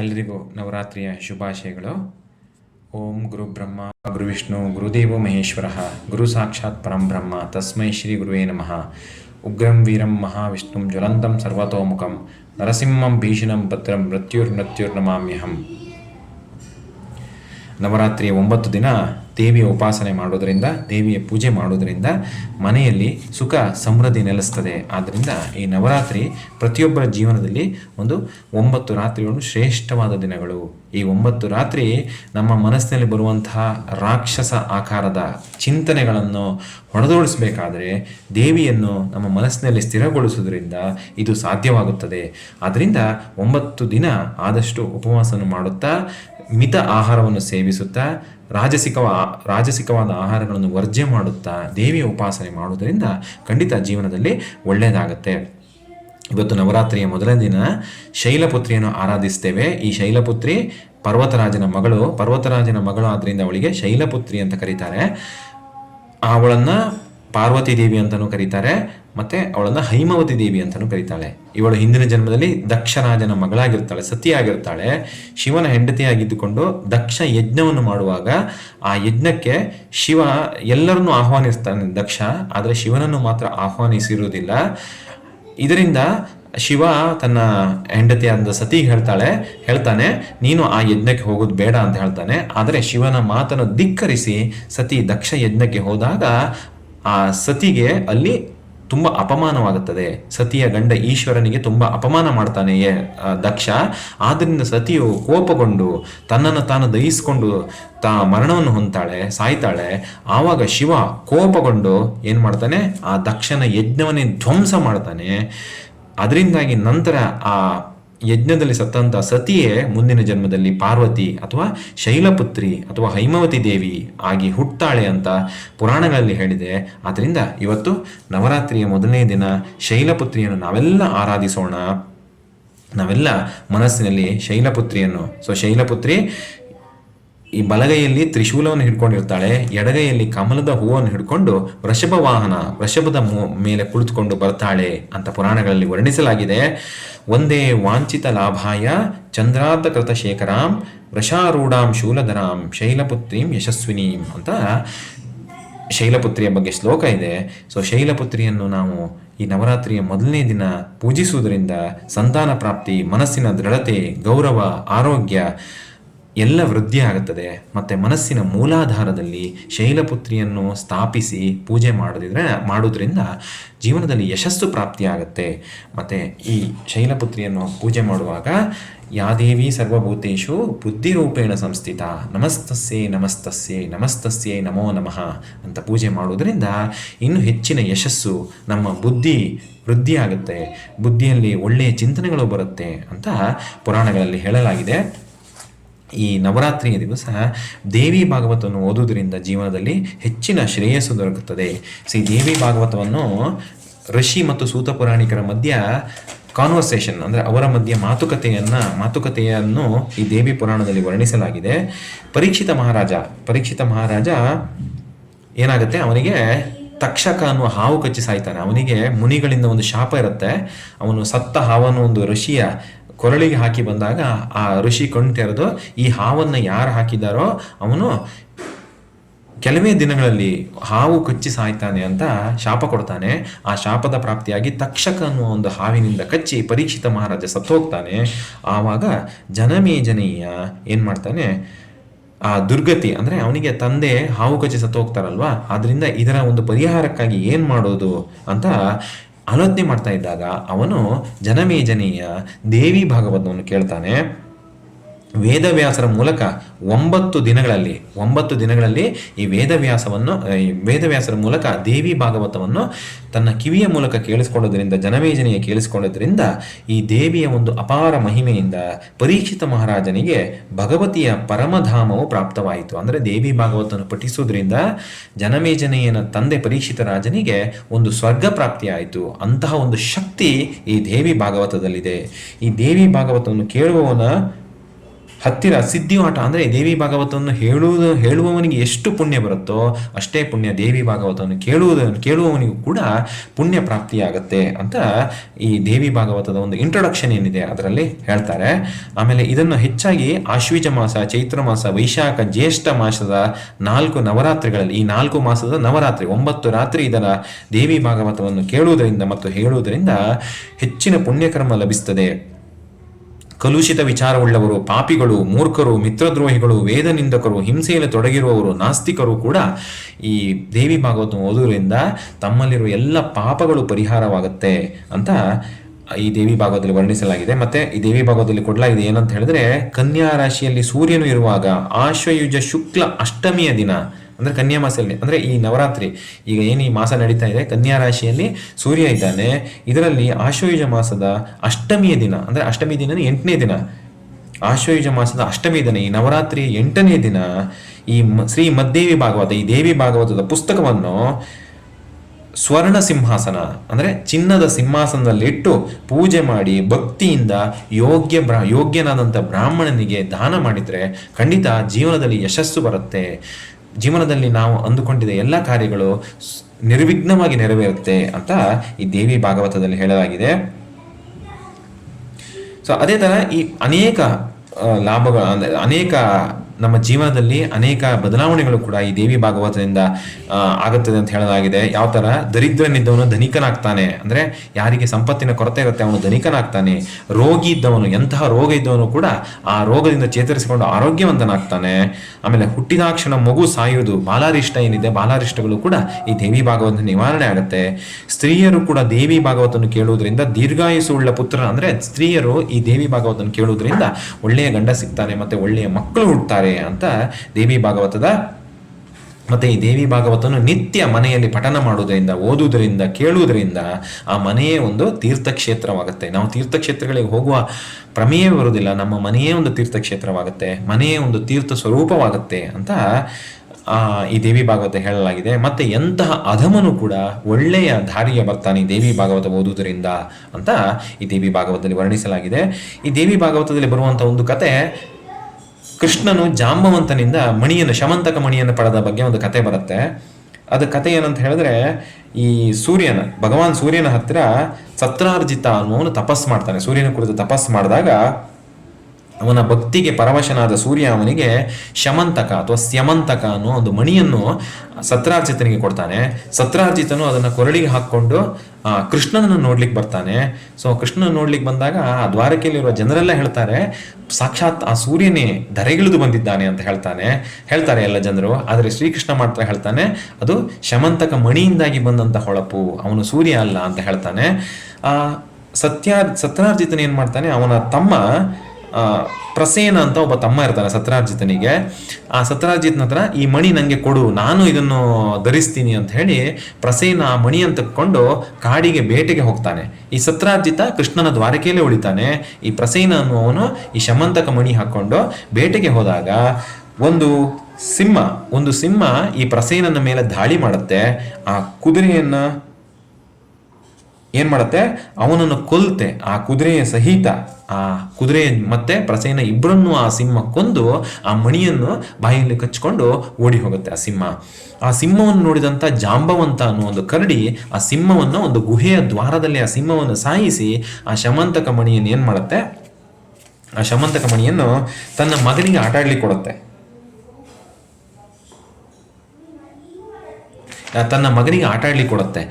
ಎಲ್ರಿಗೂ ನವರಾತ್ರಿಯ ಶುಭಾಶಯಗಳು. ಓಂ ಗುರು ಬ್ರಹ್ಮ, ಗುರು ವಿಷ್ಣು ಗುರುದೇವೋ ಮಹೇಶ್ವರ, ಗುರು ಸಾಕ್ಷಾತ್ ಪರಂ ಬ್ರಹ್ಮ, ತಸ್ಮೈ ಶ್ರೀ ಗುರುವೇ ನಮಃ. ಉಗ್ರಂ, ವೀರಂ, ಮಹಾವಿಷ್ಣುಂ, ಜ್ವಲಂತಂ, ಸರ್ವತೋಮುಖಂ, ನರಸಿಂಹಂ, ಭೀಷಣಂ, ಭದ್ರಂ ಮೃತ್ಯುರ್ಮೃತ್ಯುರ್ನಮಾಮ್ಯಹಂ ನವರಾತ್ರಿಯ ಒಂಬತ್ತು ದಿನ ದೇವಿಯ ಉಪಾಸನೆ ಮಾಡೋದರಿಂದ, ದೇವಿಯ ಪೂಜೆ ಮಾಡೋದರಿಂದ ಮನೆಯಲ್ಲಿ ಸುಖ, ಸಮೃದ್ಧಿ ನೆಲೆಸ್ತದೆ. ಆದ್ದರಿಂದ ಈ ನವರಾತ್ರಿ ಪ್ರತಿಯೊಬ್ಬರ ಜೀವನದಲ್ಲಿ ಒಂದು ಒಂಬತ್ತು ರಾತ್ರಿಗಳು ಶ್ರೇಷ್ಠವಾದ ದಿನಗಳು. ಈ ಒಂಬತ್ತು ರಾತ್ರಿ ನಮ್ಮ ಮನಸ್ಸಿನಲ್ಲಿ ಬರುವಂತಹ ರಾಕ್ಷಸ ಆಕಾರದ ಚಿಂತನೆಗಳನ್ನು ಹೊಡೆದೋಡಿಸಬೇಕಾದರೆ ದೇವಿಯನ್ನು ನಮ್ಮ ಮನಸ್ಸಿನಲ್ಲಿ ಸ್ಥಿರಗೊಳಿಸುವುದರಿಂದ ಇದು ಸಾಧ್ಯವಾಗುತ್ತದೆ. ಆದ್ದರಿಂದ ಒಂಬತ್ತು ದಿನ ಆದಷ್ಟು ಉಪವಾಸವನ್ನು ಮಾಡುತ್ತಾ, ಮಿತ ಆಹಾರವನ್ನು ಸೇವಿಸುತ್ತಾ, ರಾಜಸಿಕವ, ರಾಜಸಿಕವಾದ ಆಹಾರಗಳನ್ನು ವರ್ಜ್ಯ ಮಾಡುತ್ತಾ ದೇವಿಯ ಉಪಾಸನೆ ಮಾಡುವುದರಿಂದ ಖಂಡಿತ ಜೀವನದಲ್ಲಿ ಒಳ್ಳೆಯದಾಗತ್ತೆ. ಇವತ್ತು ನವರಾತ್ರಿಯ ಮೊದಲನೇ ದಿನ ಶೈಲಪುತ್ರಿಯನ್ನು ಆರಾಧಿಸ್ತೇವೆ. ಈ ಶೈಲಪುತ್ರಿ ಪರ್ವತರಾಜನ ಮಗಳು. ಪರ್ವತರಾಜನ ಮಗಳು ಆದ್ದರಿಂದ ಅವಳಿಗೆ ಶೈಲಪುತ್ರಿ ಅಂತ ಕರೀತಾರೆ. ಅವಳನ್ನು ಪಾರ್ವತಿ ದೇವಿ ಅಂತಲೂ ಕರೀತಾರೆ. ಮತ್ತೆ ಅವಳನ್ನು ಹೈಮವತಿ ದೇವಿ ಅಂತಲೂ ಕರೀತಾಳೆ. ಇವಳು ಹಿಂದಿನ ಜನ್ಮದಲ್ಲಿ ದಕ್ಷರಾಜನ ಮಗಳಾಗಿರ್ತಾಳೆ, ಸತಿಯಾಗಿರ್ತಾಳೆ. ಶಿವನ ಹೆಂಡತಿಯಾಗಿದ್ದುಕೊಂಡು ದಕ್ಷ ಯಜ್ಞವನ್ನು ಮಾಡುವಾಗ ಆ ಯಜ್ಞಕ್ಕೆ ಶಿವ ಎಲ್ಲರನ್ನು ಆಹ್ವಾನಿಸ್ತಾನೆ ದಕ್ಷ. ಆದರೆ ಶಿವನನ್ನು ಮಾತ್ರ ಆಹ್ವಾನಿಸಿರುವುದಿಲ್ಲ. ಇದರಿಂದ ಶಿವ ತನ್ನ ಹೆಂಡತಿಯಾದ ಸತಿ ಹೇಳ್ತಾಳೆ, ಹೇಳ್ತಾನೆ, ನೀನು ಆ ಯಜ್ಞಕ್ಕೆ ಹೋಗೋದು ಬೇಡ ಅಂತ ಹೇಳ್ತಾನೆ. ಆದರೆ ಶಿವನ ಮಾತನ್ನು ಧಿಕ್ಕರಿಸಿ ಸತಿ ದಕ್ಷ ಯಜ್ಞಕ್ಕೆ ಹೋದಾಗ ಆ ಸತಿಗೆ ಅಲ್ಲಿ ತುಂಬ ಅಪಮಾನವಾಗುತ್ತದೆ. ಸತಿಯ ಗಂಡ ಈಶ್ವರನಿಗೆ ತುಂಬ ಅಪಮಾನ ಮಾಡ್ತಾನೆ ದಕ್ಷ. ಆದ್ದರಿಂದ ಸತಿಯು ಕೋಪಗೊಂಡು ತನ್ನನ್ನು ತಾನು ದಹಿಸಿಕೊಂಡು ತಾ ಮರಣವನ್ನು ಹೊಂದ್ತಾಳೆ, ಸಾಯ್ತಾಳೆ. ಆವಾಗ ಶಿವ ಕೋಪಗೊಂಡು ಏನು ಮಾಡ್ತಾನೆ, ಆ ದಕ್ಷನ ಯಜ್ಞವನ್ನೇ ಧ್ವಂಸ ಮಾಡ್ತಾನೆ. ಅದರಿಂದಾಗಿ ನಂತರ ಆ ಯಜ್ಞದಲ್ಲಿ ಸತ್ತಂತ ಸತಿಯೇ ಮುಂದಿನ ಜನ್ಮದಲ್ಲಿ ಪಾರ್ವತಿ ಅಥವಾ ಶೈಲಪುತ್ರಿ ಅಥವಾ ಹೈಮವತಿ ದೇವಿ ಆಗಿ ಹುಟ್ಟಾಳೆ ಅಂತ ಪುರಾಣಗಳಲ್ಲಿ ಹೇಳಿದೆ. ಆದ್ದರಿಂದ ಇವತ್ತು ನವರಾತ್ರಿಯ ಮೊದಲನೇ ದಿನ ಶೈಲಪುತ್ರಿಯನ್ನು ನಾವೆಲ್ಲ ಆರಾಧಿಸೋಣ. ನಾವೆಲ್ಲ ಮನಸ್ಸಿನಲ್ಲಿ ಶೈಲಪುತ್ರಿಯನ್ನು, ಸೊ ಶೈಲಪುತ್ರಿ ಈ ಬಲಗೈಯಲ್ಲಿ ತ್ರಿಶೂಲವನ್ನು ಹಿಡ್ಕೊಂಡಿರ್ತಾಳೆ, ಎಡಗೈಯಲ್ಲಿ ಕಮಲದ ಹೂವನ್ನು ಹಿಡ್ಕೊಂಡು ವೃಷಭ ವಾಹನ, ವೃಷಭದ ಮೇಲೆ ಕುಳಿತುಕೊಂಡು ಬರ್ತಾಳೆ ಅಂತ ಪುರಾಣಗಳಲ್ಲಿ ವರ್ಣಿಸಲಾಗಿದೆ. ಒಂದೇ ವಾಂಛಿತ ಲಾಭಾಯ ಚಂದ್ರಾರ್ಧ ಕೃತ ಶೇಖರಾಂ ವೃಷಾರೂಢಾಂ ಶೂಲಧರಾಂ ಶೈಲಪುತ್ರೀಂ ಯಶಸ್ವಿನೀಂ ಅಂತ ಶೈಲಪುತ್ರಿಯ ಬಗ್ಗೆ ಶ್ಲೋಕ ಇದೆ. ಸೊ ಶೈಲಪುತ್ರಿಯನ್ನು ನಾವು ಈ ನವರಾತ್ರಿಯ ಮೊದಲನೇ ದಿನ ಪೂಜಿಸುವುದರಿಂದ ಸಂತಾನ ಪ್ರಾಪ್ತಿ, ಮನಸ್ಸಿನ ದೃಢತೆ, ಗೌರವ, ಆರೋಗ್ಯ ಎಲ್ಲ ವೃದ್ಧಿ ಆಗುತ್ತದೆ. ಮತ್ತು ಮನಸ್ಸಿನ ಮೂಲಾಧಾರದಲ್ಲಿ ಶೈಲಪುತ್ರಿಯನ್ನು ಸ್ಥಾಪಿಸಿ ಪೂಜೆ ಮಾಡೋದಿದ್ರೆ, ಮಾಡೋದ್ರಿಂದ ಜೀವನದಲ್ಲಿ ಯಶಸ್ಸು ಪ್ರಾಪ್ತಿಯಾಗುತ್ತೆ. ಮತ್ತು ಈ ಶೈಲಪುತ್ರಿಯನ್ನು ಪೂಜೆ ಮಾಡುವಾಗ ಯಾದೇವಿ ಸರ್ವಭೂತೇಶು ಬುದ್ಧಿರೂಪೇಣ ಸಂಸ್ಥಿತ, ನಮಸ್ತಸ್ಯೇ ನಮಸ್ತಸ್ಯೇ ನಮಸ್ತಸ್ಯೇ ನಮೋ ನಮಃ ಅಂತ ಪೂಜೆ ಮಾಡುವುದರಿಂದ ಇನ್ನೂ ಹೆಚ್ಚಿನ ಯಶಸ್ಸು ನಮ್ಮ ಬುದ್ಧಿ ವೃದ್ಧಿಯಾಗುತ್ತೆ. ಬುದ್ಧಿಯಲ್ಲಿ ಒಳ್ಳೆಯ ಚಿಂತನೆಗಳು ಬರುತ್ತೆ ಅಂತ ಪುರಾಣಗಳಲ್ಲಿ ಹೇಳಲಾಗಿದೆ. ಈ ನವರಾತ್ರಿಯ ದಿವಸ ದೇವಿ ಭಾಗವತವನ್ನು ಓದುವುದರಿಂದ ಜೀವನದಲ್ಲಿ ಹೆಚ್ಚಿನ ಶ್ರೇಯಸ್ಸು ದೊರಕುತ್ತದೆ. ಸಿ ದೇವಿ ಭಾಗವತವನ್ನು ಋಷಿ ಮತ್ತು ಸೂತ ಪುರಾಣಿಕರ ಮಧ್ಯ ಕಾನ್ವರ್ಸೇಷನ್ ಅಂದರೆ ಅವರ ಮಧ್ಯೆ ಮಾತುಕತೆಯನ್ನು ಮಾತುಕತೆಯನ್ನು ಈ ದೇವಿ ಪುರಾಣದಲ್ಲಿ ವರ್ಣಿಸಲಾಗಿದೆ. ಪರೀಕ್ಷಿತ ಮಹಾರಾಜ ಪರೀಕ್ಷಿತ ಮಹಾರಾಜ ಏನಾಗುತ್ತೆ? ಅವನಿಗೆ ತಕ್ಷಕ ಅನ್ನುವ ಹಾವು ಕಚ್ಚಿ ಸಾಯ್ತಾನೆ. ಅವನಿಗೆ ಮುನಿಗಳಿಂದ ಒಂದು ಶಾಪ ಇರುತ್ತೆ. ಅವನು ಸತ್ತ ಹಾವನ್ನು ಒಂದು ಋಷಿಯ ಕೊರಳಿಗೆ ಹಾಕಿ ಬಂದಾಗ ಆ ಋಷಿ ಕಣ್ ತೆರೆದು ಈ ಹಾವನ್ನು ಯಾರು ಹಾಕಿದಾರೋ ಅವನು ಕೆಲವೇ ದಿನಗಳಲ್ಲಿ ಹಾವು ಕಚ್ಚಿ ಸಾಯ್ತಾನೆ ಅಂತ ಶಾಪ ಕೊಡ್ತಾನೆ. ಆ ಶಾಪದ ಪ್ರಾಪ್ತಿಯಾಗಿ ತಕ್ಷಕ ಅನ್ನುವ ಒಂದು ಹಾವಿನಿಂದ ಕಚ್ಚಿ ಪರೀಕ್ಷಿತ ಮಹಾರಾಜ ಸತ್ತೋಗ್ತಾನೆ. ಆವಾಗ ಜನಮೇಜನೀಯ ಏನು ಮಾಡ್ತಾನೆ? ಆ ದುರ್ಗತಿ ಅಂದರೆ ಅವನಿಗೆ ತಂದೆ ಹಾವು ಕಚ್ಚಿ ಸತ್ತೋಗ್ತಾರಲ್ವಾ? ಆದ್ರಿಂದ ಇದರ ಒಂದು ಪರಿಹಾರಕ್ಕಾಗಿ ಏನು ಮಾಡೋದು ಅಂತ ಆಲೋಚನೆ ಮಾಡ್ತಾ ಇದ್ದಾಗ ಅವನು ಜನಮೇಜನೆಯ ದೇವಿ ಭಾಗವತವನ್ನು ಕೇಳ್ತಾನೆ. ವೇದವ್ಯಾಸರ ಮೂಲಕ ಒಂಬತ್ತು ದಿನಗಳಲ್ಲಿ ಒಂಬತ್ತು ದಿನಗಳಲ್ಲಿ ಈ ವೇದವ್ಯಾಸವನ್ನು ವೇದವ್ಯಾಸರ ಮೂಲಕ ದೇವಿ ಭಾಗವತವನ್ನು ತನ್ನ ಕಿವಿಯ ಮೂಲಕ ಕೇಳಿಸ್ಕೊಳ್ಳೋದ್ರಿಂದ, ಜನಮೇಜನೆಯ ಕೇಳಿಸ್ಕೊಳ್ಳೋದ್ರಿಂದ ಈ ದೇವಿಯ ಒಂದು ಅಪಾರ ಮಹಿಮೆಯಿಂದ ಪರೀಕ್ಷಿತ ಮಹಾರಾಜನಿಗೆ ಭಗವತಿಯ ಪರಮಧಾಮವು ಪ್ರಾಪ್ತವಾಯಿತು. ಅಂದರೆ ದೇವಿ ಭಾಗವತವನ್ನು ಪಠಿಸುವುದರಿಂದ ಜನಮೇಜನೆಯನ ತಂದೆ ಪರೀಕ್ಷಿತ ರಾಜನಿಗೆ ಒಂದು ಸ್ವರ್ಗ ಪ್ರಾಪ್ತಿಯಾಯಿತು. ಅಂತಹ ಒಂದು ಶಕ್ತಿ ಈ ದೇವಿ ಭಾಗವತದಲ್ಲಿದೆ. ಈ ದೇವಿ ಭಾಗವತವನ್ನು ಕೇಳುವವನ ಹತ್ತಿರ ಸಿದ್ಧಿವಾಟ ಅಂದರೆ ದೇವಿ ಭಾಗವತವನ್ನು ಹೇಳುವುದು, ಹೇಳುವವನಿಗೆ ಎಷ್ಟು ಪುಣ್ಯ ಬರುತ್ತೋ ಅಷ್ಟೇ ಪುಣ್ಯ ದೇವಿ ಭಾಗವತವನ್ನು ಕೇಳುವುದನ್ನು ಕೇಳುವವನಿಗೂ ಕೂಡ ಪುಣ್ಯ ಪ್ರಾಪ್ತಿಯಾಗತ್ತೆ ಅಂತ ಈ ದೇವಿ ಭಾಗವತದ ಒಂದು ಇಂಟ್ರೊಡಕ್ಷನ್ ಏನಿದೆ ಅದರಲ್ಲಿ ಹೇಳ್ತಾರೆ. ಆಮೇಲೆ ಇದನ್ನು ಹೆಚ್ಚಾಗಿ ಆಶ್ವೀಜ ಮಾಸ, ಚೈತ್ರ ಮಾಸ, ವೈಶಾಖ, ಜ್ಯೇಷ್ಠ ಮಾಸದ ನಾಲ್ಕು ನವರಾತ್ರಿಗಳಲ್ಲಿ, ಈ ನಾಲ್ಕು ಮಾಸದ ನವರಾತ್ರಿ, ಒಂಬತ್ತು ರಾತ್ರಿ ಇದರ ದೇವಿ ಭಾಗವತವನ್ನು ಕೇಳುವುದರಿಂದ ಮತ್ತು ಹೇಳುವುದರಿಂದ ಹೆಚ್ಚಿನ ಪುಣ್ಯಕರ್ಮ ಲಭಿಸುತ್ತದೆ ಕಲುಷಿತ ವಿಚಾರವುಳ್ಳವರು, ಪಾಪಿಗಳು, ಮೂರ್ಖರು, ಮಿತ್ರದ್ರೋಹಿಗಳು ವೇದ ನಿಂದಕರು ಹಿಂಸೆಯಲ್ಲಿ ತೊಡಗಿರುವವರು, ನಾಸ್ತಿಕರು ಕೂಡ ಈ ದೇವಿ ಭಾಗವತ ಓದುವುದರಿಂದ ತಮ್ಮಲ್ಲಿರುವ ಎಲ್ಲ ಪಾಪಗಳು ಪರಿಹಾರವಾಗುತ್ತೆ ಅಂತ ಈ ದೇವಿ ಭಾಗವತದಲ್ಲಿ ವರ್ಣಿಸಲಾಗಿದೆ. ಮತ್ತೆ ಈ ದೇವಿ ಭಾಗವತದಲ್ಲಿ ಕೊಡಲಾಗಿದೆ ಏನಂತ ಹೇಳಿದ್ರೆ, ಕನ್ಯಾ ರಾಶಿಯಲ್ಲಿ ಸೂರ್ಯನು ಇರುವಾಗ ಆಶ್ವಯುಜ ಶುಕ್ಲ ಅಷ್ಟಮಿಯ ದಿನ. ಅಂದ್ರೆ ಕನ್ಯಾ ಮಾಸದಲ್ಲಿ ಅಂದ್ರೆ ಈ ನವರಾತ್ರಿ. ಈಗ ಏನು ಈ ಮಾಸ ನಡೀತಾ ಇದೆ? ಕನ್ಯಾ ರಾಶಿಯಲ್ಲಿ ಸೂರ್ಯ ಇದ್ದಾನೆ. ಇದರಲ್ಲಿ ಆಶ್ವಯುಜ ಮಾಸದ ಅಷ್ಟಮಿಯ ದಿನ, ಅಂದ್ರೆ ಅಷ್ಟಮಿ ದಿನ ಎಂಟನೇ ದಿನ. ಆಶ್ವಯುಜ ಮಾಸದ ಅಷ್ಟಮಿ ದಿನ, ಈ ನವರಾತ್ರಿ ಎಂಟನೇ ದಿನ, ಈ ಶ್ರೀ ಮದ್ದೇವಿ ಭಾಗವತ, ಈ ದೇವಿ ಭಾಗವತದ ಪುಸ್ತಕವನ್ನು ಸ್ವರ್ಣ ಸಿಂಹಾಸನ, ಅಂದರೆ ಚಿನ್ನದ ಸಿಂಹಾಸನದಲ್ಲಿಟ್ಟು ಪೂಜೆ ಮಾಡಿ ಭಕ್ತಿಯಿಂದ ಯೋಗ್ಯ ಬ್ರಾ ಯೋಗ್ಯನಾದಂಥ ಬ್ರಾಹ್ಮಣನಿಗೆ ದಾನ ಮಾಡಿದರೆ ಖಂಡಿತ ಜೀವನದಲ್ಲಿ ಯಶಸ್ಸು ಬರುತ್ತೆ. ಜೀವನದಲ್ಲಿ ನಾವು ಅಂದುಕೊಂಡಿದ್ದ ಎಲ್ಲ ಕಾರ್ಯಗಳು ನಿರ್ವಿಘ್ನವಾಗಿ ನೆರವೇರುತ್ತೆ ಅಂತ ಈ ದೇವಿ ಭಾಗವತದಲ್ಲಿ ಹೇಳಲಾಗಿದೆ. ಸೊ ಅದೇ ಥರ ಈ ಅನೇಕ ಲಾಭಗಳ ಲಾಭಗಳು, ಅಂದರೆ ಅನೇಕ ನಮ್ಮ ಜೀವನದಲ್ಲಿ ಅನೇಕ ಬದಲಾವಣೆಗಳು ಕೂಡ ಈ ದೇವಿ ಭಾಗವತದಿಂದ ಆಗುತ್ತದೆ ಅಂತ ಹೇಳಲಾಗಿದೆ. ಯಾವ ತರ? ದರಿದ್ರನಿದ್ದವನು ಧನಿಕನಾಗ್ತಾನೆ. ಅಂದ್ರೆ ಯಾರಿಗೆ ಸಂಪತ್ತಿನ ಕೊರತೆ ಇರುತ್ತೆ ಅವನು ಧನಿಕನಾಗ್ತಾನೆ. ರೋಗಿ ಇದ್ದವನು, ಎಂತಹ ರೋಗ ಇದ್ದವನು ಕೂಡ ಆ ರೋಗದಿಂದ ಚೇತರಿಸಿಕೊಂಡು ಆರೋಗ್ಯವಂತನಾಗ್ತಾನೆ. ಆಮೇಲೆ ಹುಟ್ಟಿದಾಕ್ಷಣ ಮಗು ಸಾಯುವುದು, ಬಾಲಾರಿಷ್ಟ ಏನಿದೆ, ಬಾಲಾರಿಷ್ಟಗಳು ಕೂಡ ಈ ದೇವಿ ಭಾಗವತ ನಿವಾರಣೆ ಆಗುತ್ತೆ. ಸ್ತ್ರೀಯರು ಕೂಡ ದೇವಿ ಭಾಗವತನ್ನು ಕೇಳುವುದರಿಂದ ದೀರ್ಘಾಯುಸು ಉಳ್ಳ ಪುತ್ರ, ಅಂದ್ರೆ ಸ್ತ್ರೀಯರು ಈ ದೇವಿ ಭಾಗವತನ್ನು ಕೇಳುವುದರಿಂದ ಒಳ್ಳೆಯ ಗಂಡ ಸಿಗ್ತಾನೆ, ಮತ್ತೆ ಒಳ್ಳೆಯ ಮಕ್ಕಳು ಹುಡ್ತಾರೆ ಅಂತ ದೇವಿ ಭಾಗವತದ ಮತ್ತೆ ಈ ದೇವಿ ಭಾಗವತನು ನಿತ್ಯ ಮನೆಯಲ್ಲಿ ಪಠನ ಮಾಡುವುದರಿಂದ, ಓದುವುದರಿಂದ, ಕೇಳುವುದರಿಂದ ಆ ಮನೆಯೇ ಒಂದು ತೀರ್ಥಕ್ಷೇತ್ರವಾಗುತ್ತೆ. ನಾವು ತೀರ್ಥಕ್ಷೇತ್ರಗಳಿಗೆ ಹೋಗುವ ಪ್ರಮೇಯ ಬರುವುದಿಲ್ಲ. ನಮ್ಮ ಮನೆಯೇ ಒಂದು ತೀರ್ಥಕ್ಷೇತ್ರವಾಗುತ್ತೆ. ಮನೆಯೇ ಒಂದು ತೀರ್ಥ ಸ್ವರೂಪವಾಗುತ್ತೆ ಅಂತ ಈ ದೇವಿ ಭಾಗವತ ಹೇಳಲಾಗಿದೆ. ಮತ್ತೆ ಎಂತಹ ಅಧಮನು ಕೂಡ ಒಳ್ಳೆಯ ದಾರಿಗೆ ಬರ್ತಾನೆ ದೇವಿ ಭಾಗವತ ಓದುವುದರಿಂದ ಅಂತ ಈ ದೇವಿ ಭಾಗವತದಲ್ಲಿ ವರ್ಣಿಸಲಾಗಿದೆ. ಈ ದೇವಿ ಭಾಗವತದಲ್ಲಿ ಬರುವಂತಹ ಒಂದು ಕತೆ ಕೃಷ್ಣನು ಜಾಂಬವಂತನಿಂದ ಮಣಿಯನ್ನು, ಶಮಂತಕ ಮಣಿಯನ್ನು ಪಡೆದ ಬಗ್ಗೆ ಒಂದು ಕತೆ ಬರುತ್ತೆ. ಅದು ಕತೆ ಏನಂತ ಹೇಳಿದ್ರೆ, ಈ ಸೂರ್ಯನ, ಭಗವಾನ್ ಸೂರ್ಯನ ಹತ್ತಿರ ಸತ್ರಾರ್ಜಿತ ಅನ್ನೋನು ತಪಸ್ ಮಾಡ್ತಾನೆ. ಸೂರ್ಯನ ಕುರಿತು ತಪಸ್ ಮಾಡಿದಾಗ ಅವನ ಭಕ್ತಿಗೆ ಪರವಶನಾದ ಸೂರ್ಯ ಅವನಿಗೆ ಶಮಂತಕ ಅಥವಾ ಸ್ಯಮಂತಕ ಅನ್ನೋ ಒಂದು ಮಣಿಯನ್ನು ಸತ್ರಾರ್ಜಿತನಿಗೆ ಕೊಡ್ತಾನೆ. ಸತ್ರಾರ್ಜಿತನು ಅದನ್ನು ಕೊರಳಿಗೆ ಹಾಕ್ಕೊಂಡು ಕೃಷ್ಣನನ್ನು ನೋಡ್ಲಿಕ್ಕೆ ಬರ್ತಾನೆ. ಸೊ ಕೃಷ್ಣನ ನೋಡ್ಲಿಕ್ಕೆ ಬಂದಾಗ ಆ ದ್ವಾರಕೆಯಲ್ಲಿರುವ ಜನರೆಲ್ಲ ಹೇಳ್ತಾರೆ, ಸಾಕ್ಷಾತ್ ಆ ಸೂರ್ಯನೇ ಧರೆಗಿಳಿದು ಬಂದಿದ್ದಾನೆ ಅಂತ ಹೇಳ್ತಾನೆ. ಹೇಳ್ತಾರೆ ಎಲ್ಲ ಜನರು, ಆದರೆ ಶ್ರೀಕೃಷ್ಣ ಮಾತ್ರ ಹೇಳ್ತಾನೆ, ಅದು ಶಮಂತಕ ಮಣಿಯಿಂದಾಗಿ ಬಂದಂತ ಹೊಳಪು, ಅವನು ಸೂರ್ಯ ಅಲ್ಲ ಅಂತ ಹೇಳ್ತಾನೆ. ಆ ಸತ್ಯ ಸತ್ರಾರ್ಜಿತನ ಏನ್ ಮಾಡ್ತಾನೆ, ಅವನ ತಮ್ಮ ಪ್ರಸೇನ ಅಂತ ಒಬ್ಬ ತಮ್ಮ ಇರ್ತಾನೆ ಸತ್ರಾರ್ಜಿತನಿಗೆ. ಆ ಸತ್ರಾರ್ಜಿತ್ನ ಹತ್ರ ಈ ಮಣಿ ನನಗೆ ಕೊಡು, ನಾನು ಇದನ್ನು ಧರಿಸ್ತೀನಿ ಅಂತ ಹೇಳಿ ಪ್ರಸೇನ ಆ ಮಣಿಯನ್ನು ತಕ್ಕೊಂಡು ಕಾಡಿಗೆ ಬೇಟೆಗೆ ಹೋಗ್ತಾನೆ. ಈ ಸತ್ರಾರ್ಜಿತ ಕೃಷ್ಣನ ದ್ವಾರಕೆಯಲ್ಲೇ ಉಳಿತಾನೆ. ಈ ಪ್ರಸೇನ ಅನ್ನುವವನು ಈ ಶಮಂತಕ ಮಣಿ ಹಾಕೊಂಡು ಬೇಟೆಗೆ ಹೋದಾಗ ಒಂದು ಸಿಂಹ ಒಂದು ಸಿಂಹ ಈ ಪ್ರಸೇನನ ಮೇಲೆ ದಾಳಿ ಮಾಡುತ್ತೆ. ಆ ಕುದುರೆಯನ್ನ ಏನ್ ಮಾಡುತ್ತೆ? ಅವನನ್ನು ಕೊಲ್ತೆ ಆ ಕುದುರೆಯ ಸಹಿತ, ಆ ಕುದುರೆ ಮತ್ತೆ ಪ್ರಸೇನ ಇಬ್ಬರನ್ನು ಆ ಸಿಂಹ ಕೊಂದು, ಆ ಮಣಿಯನ್ನು ಬಾಯಲ್ಲಿ ಕಚ್ಕೊಂಡು ಓಡಿ ಹೋಗುತ್ತೆ ಆ ಸಿಂಹ. ಆ ಸಿಂಹವನ್ನು ನೋಡಿದಂತ ಜಾಂಬವಂತ ಅನ್ನೋ ಒಂದು ಕರಡಿ ಆ ಸಿಂಹವನ್ನು ಒಂದು ಗುಹೆಯ ದ್ವಾರದಲ್ಲಿ ಆ ಸಿಂಹವನ್ನು ಸಾಯಿಸಿ, ಆ ಶಮಂತಕ ಮಣಿಯನ್ನು ಏನು ಮಾಡುತ್ತೆ? ಆ ಶಮಂತಕ ಮಣಿಯನ್ನು ತನ್ನ ಮಗನಿಗೆ ಆಟ ಆಡ್ಲಿಕ್ಕೆ ಕೊಡುತ್ತೆ. ತನ್ನ ಮಗನಿಗೆ ಆಟ ಆಡ್ಲಿಕ್ಕೆ ಕೊಡುತ್ತೆ.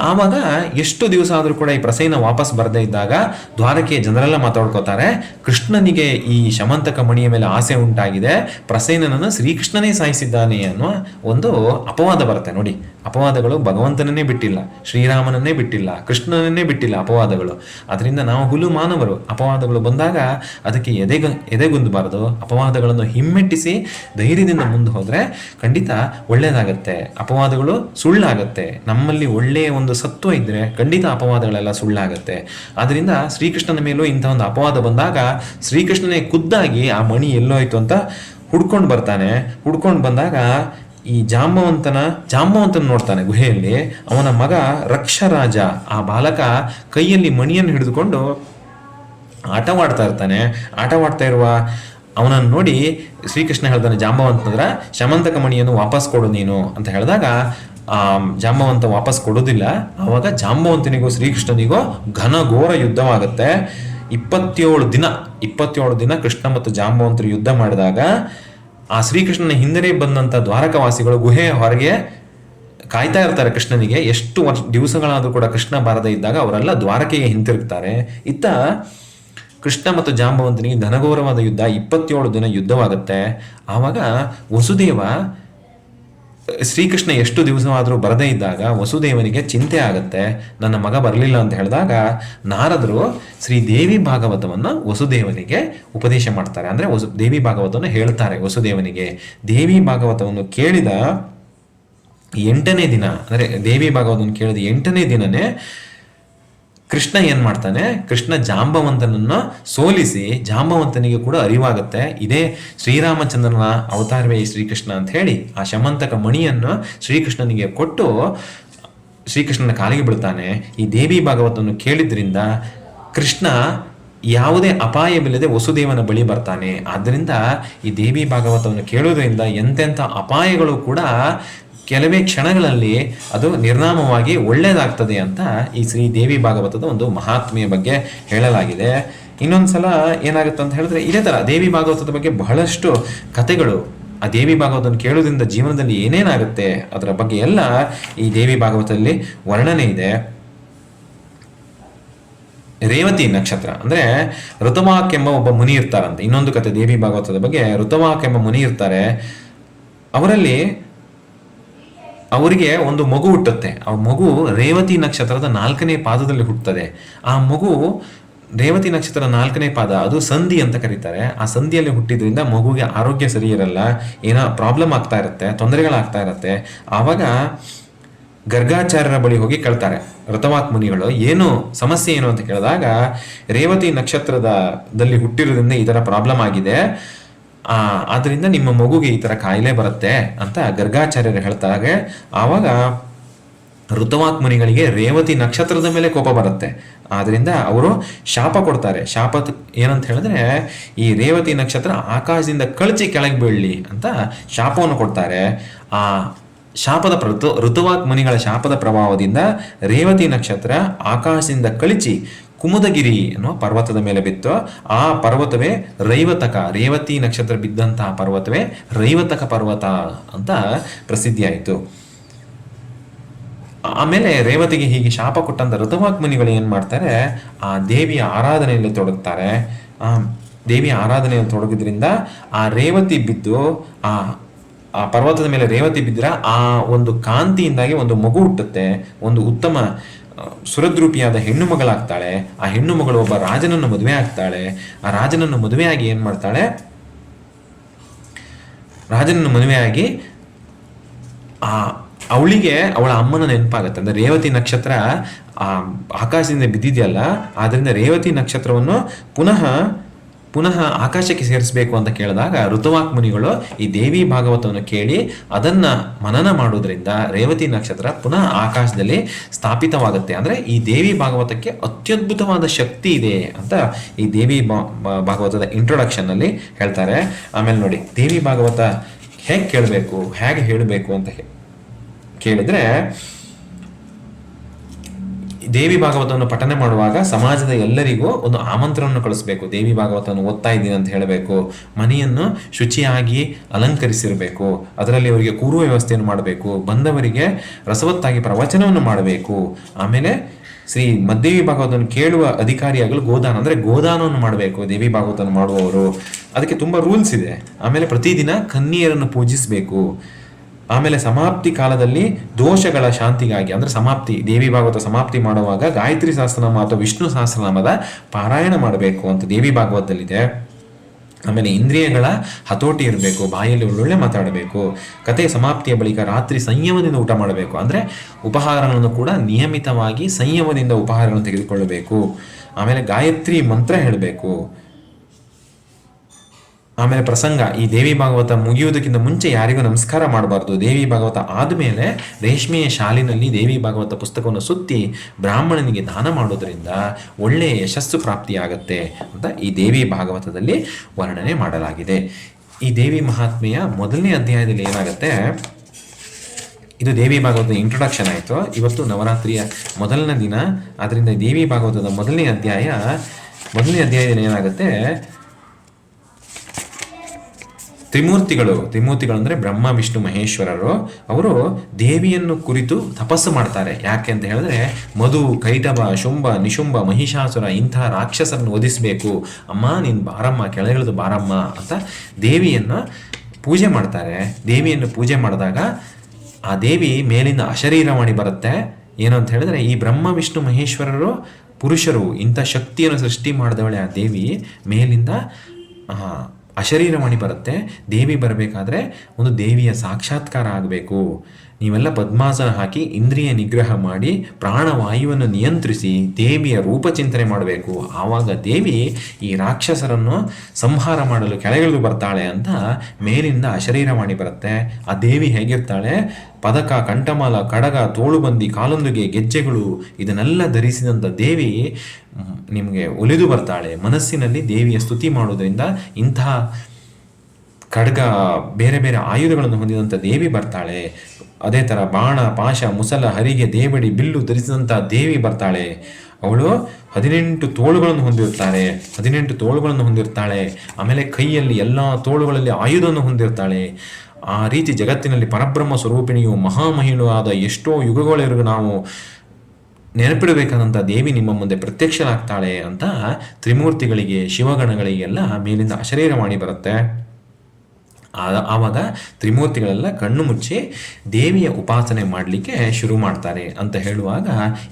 ಆವಾಗ ಎಷ್ಟು ದಿವಸ ಆದರೂ ಕೂಡ ಈ ಪ್ರಸೇನ ವಾಪಸ್ ಬರದೇ ಇದ್ದಾಗ ದ್ವಾರಕೆಯ ಜನರೆಲ್ಲ ಮಾತಾಡ್ಕೋತಾರೆ ಕೃಷ್ಣನಿಗೆ ಈ ಶಮಂತಕ ಮಣಿಯ ಮೇಲೆ ಆಸೆ ಉಂಟಾಗಿದೆ ಪ್ರಸೇನನನ್ನು ಶ್ರೀಕೃಷ್ಣನೇ ಸಾಯಿಸಿದ್ದಾನೆ ಅನ್ನುವ ಒಂದು ಅಪವಾದ ಬರುತ್ತೆ ನೋಡಿ. ಅಪವಾದಗಳು ಭಗವಂತನನ್ನೇ ಬಿಟ್ಟಿಲ್ಲ, ಶ್ರೀರಾಮನನ್ನೇ ಬಿಟ್ಟಿಲ್ಲ, ಕೃಷ್ಣನನ್ನೇ ಬಿಟ್ಟಿಲ್ಲ ಅಪವಾದಗಳು. ಅದರಿಂದ ನಾವು ಹುಲು ಮಾನವರು. ಅಪವಾದಗಳು ಬಂದಾಗ ಅದಕ್ಕೆ ಎದೆಗ ಎದೆಗುಂದಬಾರದು ಅಪವಾದಗಳನ್ನು ಹಿಮ್ಮೆಟ್ಟಿಸಿ ಧೈರ್ಯದಿಂದ ಮುಂದೆ ಹೋದರೆ ಖಂಡಿತ ಒಳ್ಳೆಯದಾಗತ್ತೆ ಅಪವಾದಗಳು ಸುಳ್ಳಾಗತ್ತೆ. ನಮ್ಮಲ್ಲಿ ಒಳ್ಳೆಯ ಒಂದು ಸತ್ವ ಇದ್ರೆ ಖಂಡಿತ ಅಪವಾದಗಳೆಲ್ಲ ಸುಳ್ಳಾಗತ್ತೆ. ಆದ್ರಿಂದ ಶ್ರೀಕೃಷ್ಣನ ಮೇಲೂ ಇಂಥ ಒಂದು ಅಪವಾದ ಬಂದಾಗ ಶ್ರೀಕೃಷ್ಣನೇ ಖುದ್ದಾಗಿ ಆ ಮಣಿ ಎಲ್ಲೋಯ್ತು ಅಂತ ಹುಡ್ಕೊಂಡು ಬರ್ತಾನೆ. ಹುಡ್ಕೊಂಡು ಬಂದಾಗ ಈ ಜಾಂಬವಂತನ ಜಾಂಬವಂತನ ನೋಡ್ತಾನೆ ಗುಹೆಯಲ್ಲಿ. ಅವನ ಮಗ ರಕ್ಷರಾಜ, ಆ ಬಾಲಕ ಕೈಯಲ್ಲಿ ಮಣಿಯನ್ನು ಹಿಡಿದುಕೊಂಡು ಆಟವಾಡ್ತಾ ಇರ್ತಾನೆ. ಆಟವಾಡ್ತಾ ಇರುವ ಅವನನ್ನು ನೋಡಿ ಶ್ರೀಕೃಷ್ಣ ಹೇಳ್ತಾನೆ ಜಾಂಬವಂತಂದ್ರ ಶಮಂತಕ ಮಣಿಯನ್ನು ವಾಪಸ್ ಕೊಡು ನೀನು ಅಂತ ಹೇಳಿದಾಗ ಜಾಂಬವಂತ ವಾಪಸ್ ಕೊಡೋದಿಲ್ಲ. ಆವಾಗ ಜಾಂಬವಂತನಿಗೂ, ಶ್ರೀಕೃಷ್ಣನಿಗೂ ಘನಘೋರ ಯುದ್ಧವಾಗುತ್ತೆ. ಇಪ್ಪತ್ತೇಳು ದಿನ ಇಪ್ಪತ್ತೇಳು ದಿನ ಕೃಷ್ಣ ಮತ್ತು ಜಾಂಬವಂತರು ಯುದ್ಧ ಮಾಡಿದಾಗ ಆ ಶ್ರೀಕೃಷ್ಣನ ಹಿಂದೆ ಬಂದಂತ ದ್ವಾರಕವಾಸಿಗಳು ಗುಹೆಯ ಹೊರಗೆ ಕಾಯ್ತಾ ಇರ್ತಾರೆ ಕೃಷ್ಣನಿಗೆ. ಎಷ್ಟು ವರ್ಷ, ದಿವಸಗಳಾದರೂ ಕೂಡ ಕೃಷ್ಣ ಬಾರದೆ ಇದ್ದಾಗ ಅವರೆಲ್ಲ ದ್ವಾರಕೆಗೆ ಹಿಂತಿರುಗ್ತಾರೆ. ಇತ್ತ ಕೃಷ್ಣ ಮತ್ತು ಜಾಂಬವಂತನಿಗೆ ಘನಘೋರವಾದ ಯುದ್ಧ, ಇಪ್ಪತ್ತೇಳು ದಿನ ಯುದ್ಧವಾಗುತ್ತೆ. ಆವಾಗ ವಸುದೇವ ಶ್ರೀಕೃಷ್ಣ ಎಷ್ಟು ದಿವಸವಾದರೂ ಬರದೇ ಇದ್ದಾಗ ವಸುದೇವನಿಗೆ ಚಿಂತೆ ಆಗುತ್ತೆ, ನನ್ನ ಮಗ ಬರಲಿಲ್ಲ ಅಂತ ಹೇಳಿದಾಗ ನಾರದರು ಶ್ರೀ ದೇವಿ ಭಾಗವತವನ್ನು ವಸುದೇವನಿಗೆ ಉಪದೇಶ ಮಾಡ್ತಾರೆ. ಅಂದರೆ ವಸು, ದೇವಿ ಭಾಗವತವನ್ನು ಹೇಳ್ತಾರೆ ವಸುದೇವನಿಗೆ. ದೇವಿ ಭಾಗವತವನ್ನು ಕೇಳಿದ ಎಂಟನೇ ದಿನ, ಅಂದರೆ ದೇವಿ ಭಾಗವತವನ್ನು ಕೇಳಿದ ಎಂಟನೇ ದಿನನೇ ಕೃಷ್ಣ ಏನ್ ಮಾಡ್ತಾನೆ? ಕೃಷ್ಣ ಜಾಂಬವಂತನನ್ನ ಸೋಲಿಸಿ ಜಾಂಬವಂತನಿಗೆ ಕೂಡ ಅರಿವಾಗುತ್ತೆ. ಇದೇ ಶ್ರೀರಾಮಚಂದ್ರನ ಅವತಾರವೇ ಶ್ರೀಕೃಷ್ಣ ಅಂತ ಹೇಳಿ ಆ ಶಮಂತಕ ಮಣಿಯನ್ನು ಶ್ರೀಕೃಷ್ಣನಿಗೆ ಕೊಟ್ಟು ಶ್ರೀಕೃಷ್ಣನ ಕಾಲಿಗೆ ಬಿಡ್ತಾನೆ ಈ ದೇವಿ ಭಾಗವತವನ್ನು ಕೇಳಿದ್ರಿಂದ ಕೃಷ್ಣ ಯಾವುದೇ ಅಪಾಯವಿಲ್ಲದೆ ವಸುದೇವನ ಬಳಿ ಬರ್ತಾನೆ. ಆದ್ದರಿಂದ ಈ ದೇವಿ ಭಾಗವತವನ್ನು ಕೇಳುವುದರಿಂದ ಎಂತೆಂಥ ಅಪಾಯಗಳು ಕೂಡ ಕೆಲವೇ ಕ್ಷಣಗಳಲ್ಲಿ ಅದು ನಿರ್ನಾಮವಾಗಿ ಒಳ್ಳೆಯದಾಗ್ತದೆ ಅಂತ ಈ ಶ್ರೀ ದೇವಿ ಭಾಗವತದ ಒಂದು ಮಹಾತ್ಮೆಯ ಬಗ್ಗೆ ಹೇಳಲಾಗಿದೆ. ಇನ್ನೊಂದ್ಸಲ ಏನಾಗುತ್ತೆ ಅಂತ ಹೇಳಿದ್ರೆ ಇದೇ ತರ ದೇವಿ ಭಾಗವತದ ಬಗ್ಗೆ ಬಹಳಷ್ಟು ಕಥೆಗಳು ಆ ದೇವಿ ಭಾಗವತವನ್ನು ಕೇಳೋದ್ರಿಂದ ಜೀವನದಲ್ಲಿ ಏನೇನಾಗುತ್ತೆ ಅದರ ಬಗ್ಗೆ ಎಲ್ಲ ಈ ದೇವಿ ಭಾಗವತದಲ್ಲಿ ವರ್ಣನೆ ಇದೆ. ರೇವತಿ ನಕ್ಷತ್ರ ಅಂದ್ರೆ ಋತುವಾಕ್ ಎಂಬ ಒಬ್ಬ ಮುನಿ ಇರ್ತಾರಂತೆ. ಇನ್ನೊಂದು ಕತೆ ದೇವಿ ಭಾಗವತದ ಬಗ್ಗೆ ಋತುವಾಕ್ ಎಂಬ ಮುನಿ ಇರ್ತಾರೆ. ಅವರಲ್ಲಿ ಅವರಿಗೆ ಒಂದು ಮಗು ಹುಟ್ಟುತ್ತೆ. ಆ ಮಗು ರೇವತಿ ನಕ್ಷತ್ರದ ನಾಲ್ಕನೇ ಪಾದದಲ್ಲಿ ಹುಟ್ಟುತ್ತದೆ. ಆ ಮಗು ರೇವತಿ ನಕ್ಷತ್ರ ನಾಲ್ಕನೇ ಪಾದ, ಅದು ಸಂಧಿ ಅಂತ ಕರೀತಾರೆ. ಆ ಸಂಧಿಯಲ್ಲಿ ಹುಟ್ಟಿದ್ರಿಂದ ಮಗುಗೆ ಆರೋಗ್ಯ ಸರಿ ಇರಲ್ಲ, ಏನೋ ಪ್ರಾಬ್ಲಮ್ ಆಗ್ತಾ ಇರುತ್ತೆ, ತೊಂದರೆಗಳಾಗ್ತಾ ಇರುತ್ತೆ. ಆವಾಗ ಗರ್ಗಾಚಾರ್ಯರ ಬಳಿ ಹೋಗಿ ಕೇಳ್ತಾರೆ ಋತವಾತ್ ಮುನಿಗಳು ಏನು ಸಮಸ್ಯೆ ಏನು? ಅಂತ ಕೇಳಿದಾಗ, ರೇವತಿ ನಕ್ಷತ್ರದಲ್ಲಿ ಹುಟ್ಟಿರೋದ್ರಿಂದ ಈ ಥರ ಪ್ರಾಬ್ಲಮ್ ಆಗಿದೆ. ಆದ್ರಿಂದ ನಿಮ್ಮ ಮಗುಗೆ ಈ ತರ ಕಾಯಿಲೆ ಬರುತ್ತೆ ಅಂತ ಗರ್ಗಾಚಾರ್ಯರು ಹೇಳ್ತಾರೆ ಆವಾಗ ಋತುವಾತ್ಮನಿಗಳಿಗೆ ರೇವತಿ ನಕ್ಷತ್ರದ ಮೇಲೆ ಕೋಪ ಬರುತ್ತೆ. ಆದ್ರಿಂದ ಅವರು ಶಾಪ ಕೊಡ್ತಾರೆ. ಶಾಪ ಏನಂತ ಹೇಳಿದ್ರೆ, ಈ ರೇವತಿ ನಕ್ಷತ್ರ ಆಕಾಶದಿಂದ ಕಳಚಿ ಕೆಳಗೆ ಬೀಳಲಿ ಅಂತ ಶಾಪವನ್ನು ಕೊಡ್ತಾರೆ. ಆ ಶಾಪದ ಋತು ಋತುವಾತ್ ಮುನಿಗಳ ಶಾಪದ ಪ್ರಭಾವದಿಂದ ರೇವತಿ ನಕ್ಷತ್ರ ಆಕಾಶದಿಂದ ಕಳಿಚಿ ಕುಮುದಗಿರಿ ಅನ್ನುವ ಪರ್ವತದ ಮೇಲೆ ಬಿತ್ತು ಆ ಪರ್ವತವೇ ರೈವತಕ, ರೇವತಿ ನಕ್ಷತ್ರ ಬಿದ್ದಂತಹ ಪರ್ವತವೇ ರೈವತಕ ಪರ್ವತ ಅಂತ ಪ್ರಸಿದ್ಧಿಯಾಯಿತು. ಆಮೇಲೆ ರೇವತಿಗೆ ಹೀಗೆ ಶಾಪ ಕೊಟ್ಟಂತ ಋತುವಾಕ್ ಮುನಿಗಳು ಏನ್ ಮಾಡ್ತಾರೆ? ಆ ದೇವಿಯ ಆರಾಧನೆಯಲ್ಲಿ ತೊಡಗುತ್ತಾರೆ ಆ ದೇವಿಯ ಆರಾಧನೆಯಲ್ಲಿ ತೊಡಗಿದ್ರಿಂದ ಆ ರೇವತಿ ಬಿದ್ದು ಆ ಆ ಪರ್ವತದ ಮೇಲೆ ರೇವತಿ ಬಿದ್ದರೆ ಆ ಒಂದು ಕಾಂತಿಯಿಂದಾಗಿ ಒಂದು ಮಗು ಹುಟ್ಟುತ್ತೆ. ಒಂದು ಉತ್ತಮ ಸುರದ್ರೂಪಿಯಾದ ಹೆಣ್ಣು ಮಗಳಾಗ್ತಾಳೆ, ಆ ಹೆಣ್ಣು ಮಗಳು ಒಬ್ಬ ರಾಜನನ್ನು ಮದುವೆ ಆಗ್ತಾಳೆ, ಆ ರಾಜನನ್ನು ಮದುವೆಯಾಗಿ ಏನ್ ಮಾಡ್ತಾಳೆ? ರಾಜನನ್ನು ಮದುವೆಯಾಗಿ ಆ ಅವಳಿಗೆ ಅವಳ ಅಮ್ಮನ ನೆನಪಾಗತ್ತೆ. ಅಂದ್ರೆ ರೇವತಿ ನಕ್ಷತ್ರ ಆ ಆಕಾಶದಿಂದ ಬಿದ್ದಿದೆಯಲ್ಲ ಆದ್ದರಿಂದ ರೇವತಿ ನಕ್ಷತ್ರವನ್ನು ಪುನಃ ಪುನಃ ಆಕಾಶಕ್ಕೆ ಸೇರಿಸಬೇಕು ಅಂತ ಕೇಳಿದಾಗ ಋತುವಾಕ್ ಮುನಿಗಳು ಈ ದೇವಿ ಭಾಗವತವನ್ನು ಕೇಳಿ ಅದನ್ನ ಮನನ ಮಾಡುವುದರಿಂದ ರೇವತಿ ನಕ್ಷತ್ರ ಪುನಃ ಆಕಾಶದಲ್ಲಿ ಸ್ಥಾಪಿತವಾಗುತ್ತೆ. ಅಂದ್ರೆ ಈ ದೇವಿ ಭಾಗವತಕ್ಕೆ ಅತ್ಯದ್ಭುತವಾದ ಶಕ್ತಿ ಇದೆ ಅಂತ ಈ ದೇವಿ ಭಾಗವತದ ಇಂಟ್ರೊಡಕ್ಷನ್ ಅಲ್ಲಿ ಹೇಳ್ತಾರೆ. ಆಮೇಲೆ ನೋಡಿ, ದೇವಿ ಭಾಗವತ ಹೇಗೆ ಕೇಳಬೇಕು, ಹೇಗೆ ಹೇಳಬೇಕು ಅಂತ ಕೇಳಿದ್ರೆ ದೇವಿ ಭಾಗವತವನ್ನು ಪಠನೆ ಮಾಡುವಾಗ ಸಮಾಜದ ಎಲ್ಲರಿಗೂ ಒಂದು ಆಮಂತ್ರಣವನ್ನು ಕಳಿಸ್ಬೇಕು. ದೇವಿ ಭಾಗವತವನ್ನು ಓದ್ತಾ ಇದ್ದೀನಿ ಅಂತ ಹೇಳಬೇಕು. ಮನೆಯನ್ನು ಶುಚಿಯಾಗಿ ಅಲಂಕರಿಸಿರಬೇಕು. ಅದರಲ್ಲಿ ಅವರಿಗೆ ಕೂರುವ ವ್ಯವಸ್ಥೆಯನ್ನು ಮಾಡಬೇಕು. ಬಂದವರಿಗೆ ರಸವತ್ತಾಗಿ ಪ್ರವಚನವನ್ನು ಮಾಡಬೇಕು. ಆಮೇಲೆ ಶ್ರೀ ಮದ್ದೇವಿ ಭಾಗವತವನ್ನು ಕೇಳುವ ಅಧಿಕಾರಿಯಾಗಲು ಗೋದಾನ, ಅಂದರೆ ಗೋದಾನವನ್ನು ಮಾಡಬೇಕು. ದೇವಿ ಭಾಗವತವನ್ನು ಮಾಡುವವರು. ಅದಕ್ಕೆ ತುಂಬ ರೂಲ್ಸ್ ಇದೆ. ಆಮೇಲೆ ಪ್ರತಿದಿನ ಕನ್ನಿಯರನ್ನು ಪೂಜಿಸಬೇಕು. ಆಮೇಲೆ ಸಮಾಪ್ತಿ ಕಾಲದಲ್ಲಿ ದೋಷಗಳ ಶಾಂತಿಗಾಗಿ, ಅಂದ್ರೆ ಸಮಾಪ್ತಿ, ದೇವಿ ಭಾಗವತ ಸಮಾಪ್ತಿ ಮಾಡುವಾಗ ಗಾಯತ್ರಿ ಸಹಸ್ರನಾಮ ಅಥವಾ ವಿಷ್ಣು ಸಹಸ್ರನಾಮದ ಪಾರಾಯಣ ಮಾಡಬೇಕು ಅಂತ ದೇವಿ ಭಾಗವತದಲ್ಲಿದೆ. ಆಮೇಲೆ ಇಂದ್ರಿಯಗಳ ಹತೋಟಿ ಇರಬೇಕು, ಬಾಯಲ್ಲಿ ಒಳ್ಳೊಳ್ಳೆ ಮಾತಾಡಬೇಕು ಕತೆ ಸಮಾಪ್ತಿಯ ಬಳಿಕ ರಾತ್ರಿ ಸಂಯಮದಿಂದ ಊಟ ಮಾಡಬೇಕು, ಅಂದ್ರೆ ಉಪಹಾರಗಳನ್ನು ಕೂಡ ನಿಯಮಿತವಾಗಿ ಸಂಯಮದಿಂದ ಉಪಹಾರಗಳನ್ನು ತೆಗೆದುಕೊಳ್ಳಬೇಕು. ಆಮೇಲೆ ಗಾಯತ್ರಿ ಮಂತ್ರ ಹೇಳಬೇಕು. ಆಮೇಲೆ ಪ್ರಸಂಗ, ಈ ದೇವಿ ಭಾಗವತ ಮುಗಿಯುವುದಕ್ಕಿಂತ ಮುಂಚೆ ಯಾರಿಗೂ ನಮಸ್ಕಾರ ಮಾಡಬಾರ್ದು. ದೇವಿ ಭಾಗವತ ಆದಮೇಲೆ ರೇಷ್ಮೆಯ ಶಾಲಿನಲ್ಲಿ ದೇವಿ ಭಾಗವತ ಪುಸ್ತಕವನ್ನು ಸುತ್ತಿ ಬ್ರಾಹ್ಮಣನಿಗೆ ದಾನ ಮಾಡೋದರಿಂದ ಒಳ್ಳೆಯ ಯಶಸ್ಸು ಪ್ರಾಪ್ತಿಯಾಗತ್ತೆ ಅಂತ ಈ ದೇವಿ ಭಾಗವತದಲ್ಲಿ ವರ್ಣನೆ ಮಾಡಲಾಗಿದೆ. ಈ ದೇವಿ ಮಹಾತ್ಮೆಯ ಮೊದಲನೇ ಅಧ್ಯಾಯದಲ್ಲಿ ಏನಾಗುತ್ತೆ? ಇದು ದೇವಿ ಭಾಗವತದ ಇಂಟ್ರೊಡಕ್ಷನ್ ಆಯಿತು. ಇವತ್ತು ನವರಾತ್ರಿಯ ಮೊದಲನೇ ದಿನ. ಆದ್ದರಿಂದ ದೇವಿ ಭಾಗವತದ ಮೊದಲನೇ ಅಧ್ಯಾಯ, ಮೊದಲನೇ ಅಧ್ಯಾಯದಲ್ಲಿ ಏನಾಗುತ್ತೆ? ತ್ರಿಮೂರ್ತಿಗಳು ತ್ರಿಮೂರ್ತಿಗಳು ಅಂದರೆ ಬ್ರಹ್ಮ, ವಿಷ್ಣು, ಮಹೇಶ್ವರರು, ಅವರು ದೇವಿಯನ್ನು ಕುರಿತು ತಪಸ್ಸು ಮಾಡ್ತಾರೆ. ಯಾಕೆ ಅಂತ ಹೇಳಿದ್ರೆ, ಮಧು ಕೈಟಭ ಶುಂಭ, ನಿಶುಂಭ, ಮಹಿಷಾಸುರ ಇಂತಹ ರಾಕ್ಷಸರನ್ನು ವಧಿಸಬೇಕು. ಅಮ್ಮ, ನೀನು ಬಾರಮ್ಮ, ಕೆಳಗಿಳಿದು ಬಾರಮ್ಮ ಅಂತ ದೇವಿಯನ್ನು ಪೂಜೆ ಮಾಡ್ತಾರೆ. ದೇವಿಯನ್ನು ಪೂಜೆ ಮಾಡಿದಾಗ ಆ ದೇವಿ ಮೇಲಿಂದ ಅಶರೀರವಾಣಿ ಬರುತ್ತೆ. ಏನು ಅಂತ ಹೇಳಿದ್ರೆ, ಈ ಬ್ರಹ್ಮ, ವಿಷ್ಣು, ಮಹೇಶ್ವರರು ಪುರುಷರು ಇಂಥ ಶಕ್ತಿಯನ್ನು ಸೃಷ್ಟಿ ಮಾಡಿದವಳೆ ಆ ದೇವಿ ಮೇಲಿಂದ ಅಶರೀರವಾಣಿ ಬರುತ್ತೆ ದೇವಿ ಬರಬೇಕಾದ್ರೆ ಒಂದು ದೇವಿಯ ಸಾಕ್ಷಾತ್ಕಾರ ಆಗಬೇಕು. ನೀವೆಲ್ಲ ಪದ್ಮಾಸನ ಹಾಕಿ ಇಂದ್ರಿಯ ನಿಗ್ರಹ ಮಾಡಿ ಪ್ರಾಣವಾಯುವನ್ನು ನಿಯಂತ್ರಿಸಿ ದೇವಿಯ ರೂಪಚಿಂತನೆ ಮಾಡಬೇಕು. ಆವಾಗ ದೇವಿ ಈ ರಾಕ್ಷಸರನ್ನು ಸಂಹಾರ ಮಾಡಲು ಕೆಳಗಿಳಿದು ಬರ್ತಾಳೆ ಅಂತ ಮೇಲಿಂದ ಅಶರೀರವಾಣಿ ಬರುತ್ತೆ. ಆ ದೇವಿ ಹೇಗಿರ್ತಾಳೆ? ಪದಕ, ಕಂಠಮಾಲ, ಕಡಗ, ತೋಳುಬಂದಿ, ಕಾಲೊಂದಿಗೆ, ಗೆಜ್ಜೆಗಳು ಇದನ್ನೆಲ್ಲ ಧರಿಸಿದಂಥ ದೇವಿ ನಿಮಗೆ ಒಲಿದು ಬರ್ತಾಳೆ. ಮನಸ್ಸಿನಲ್ಲಿ ದೇವಿಯ ಸ್ತುತಿ ಮಾಡೋದ್ರಿಂದ ಇಂತಹ ಖಡ್ಗ ಬೇರೆ ಬೇರೆ ಆಯುಧಗಳನ್ನು ಹೊಂದಿದಂಥ ದೇವಿ ಬರ್ತಾಳೆ. ಅದೇ ಥರ ಬಾಣ, ಪಾಶ, ಮುಸಲ, ಹರಿಗೆ, ದೇವಡಿ, ಬಿಲ್ಲು ಧರಿಸಿದಂಥ ದೇವಿ ಬರ್ತಾಳೆ. ಅವಳು ಹದಿನೆಂಟು ತೋಳುಗಳನ್ನು ಹೊಂದಿರ್ತಾಳೆ ಹದಿನೆಂಟು ತೋಳುಗಳನ್ನು ಹೊಂದಿರ್ತಾಳೆ ಆಮೇಲೆ ಕೈಯಲ್ಲಿ ಎಲ್ಲ ತೋಳುಗಳಲ್ಲಿ ಆಯುಧವನ್ನು ಹೊಂದಿರ್ತಾಳೆ ಆ ರೀತಿ ಜಗತ್ತಿನಲ್ಲಿ ಪರಬ್ರಹ್ಮ ಸ್ವರೂಪಿಣಿಯು ಮಹಾಮಹಿಳು ಆದ ಎಷ್ಟೋ ಯುಗಗಳಿಗೂ ನಾವು ನೆನಪಿಡಬೇಕಾದಂಥ ದೇವಿ ನಿಮ್ಮ ಮುಂದೆ ಪ್ರತ್ಯಕ್ಷರಾಗ್ತಾಳೆ ಅಂತ ತ್ರಿಮೂರ್ತಿಗಳಿಗೆ ಶಿವಗಣಗಳಿಗೆಲ್ಲ ಮೇಲಿಂದ ಅಶರೀರವಾಣಿ ಬರುತ್ತೆ. ಆವಾಗ ತ್ರಿಮೂರ್ತಿಗಳೆಲ್ಲ ಕಣ್ಣು ಮುಚ್ಚಿ ದೇವಿಯ ಉಪಾಸನೆ ಮಾಡಲಿಕ್ಕೆ ಶುರು ಮಾಡ್ತಾರೆ ಅಂತ ಹೇಳುವಾಗ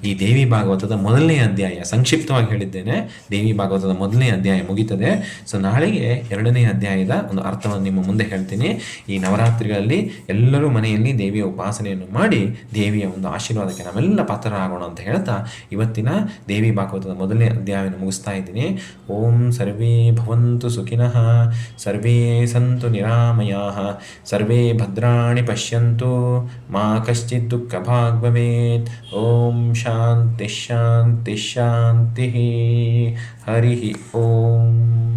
ಈ ದೇವಿ ಭಾಗವತದ ಮೊದಲನೇ ಅಧ್ಯಾಯ, ಸಂಕ್ಷಿಪ್ತವಾಗಿ ಹೇಳಿದ್ದೇನೆ, ದೇವಿ ಭಾಗವತದ ಮೊದಲನೇ ಅಧ್ಯಾಯ ಮುಗೀತದೆ. ಸೊ ನಾಳೆಗೆ ಎರಡನೇ ಅಧ್ಯಾಯದ ಒಂದು ಅರ್ಥವನ್ನು ನಿಮ್ಮ ಮುಂದೆ ಹೇಳ್ತೀನಿ. ಈ ನವರಾತ್ರಿಗಳಲ್ಲಿ ಎಲ್ಲರೂ ಮನೆಯಲ್ಲಿ ದೇವಿಯ ಉಪಾಸನೆಯನ್ನು ಮಾಡಿ ದೇವಿಯ ಒಂದು ಆಶೀರ್ವಾದಕ್ಕೆ ನಾವೆಲ್ಲ ಪಾತ್ರರಾಗೋಣ ಅಂತ ಹೇಳ್ತಾ ಇವತ್ತಿನ ದೇವಿ ಭಾಗವತದ ಮೊದಲನೇ ಅಧ್ಯಾಯವನ್ನು ಮುಗಿಸ್ತಾ ಇದ್ದೀನಿ. ಓಂ ಸರ್ವೇ ಭವಂತು ಸುಖಿನಃ. ಸರ್ವೇ ಸಂತು ನಿರಾಮಯಾಃ. याः सर्वे भद्राणि पश्यन्तु। मा कश्चित् दुःखभाग् भवेत् ॐ शान्तिः शान्तिः शान्तिः। हरिः ओम्।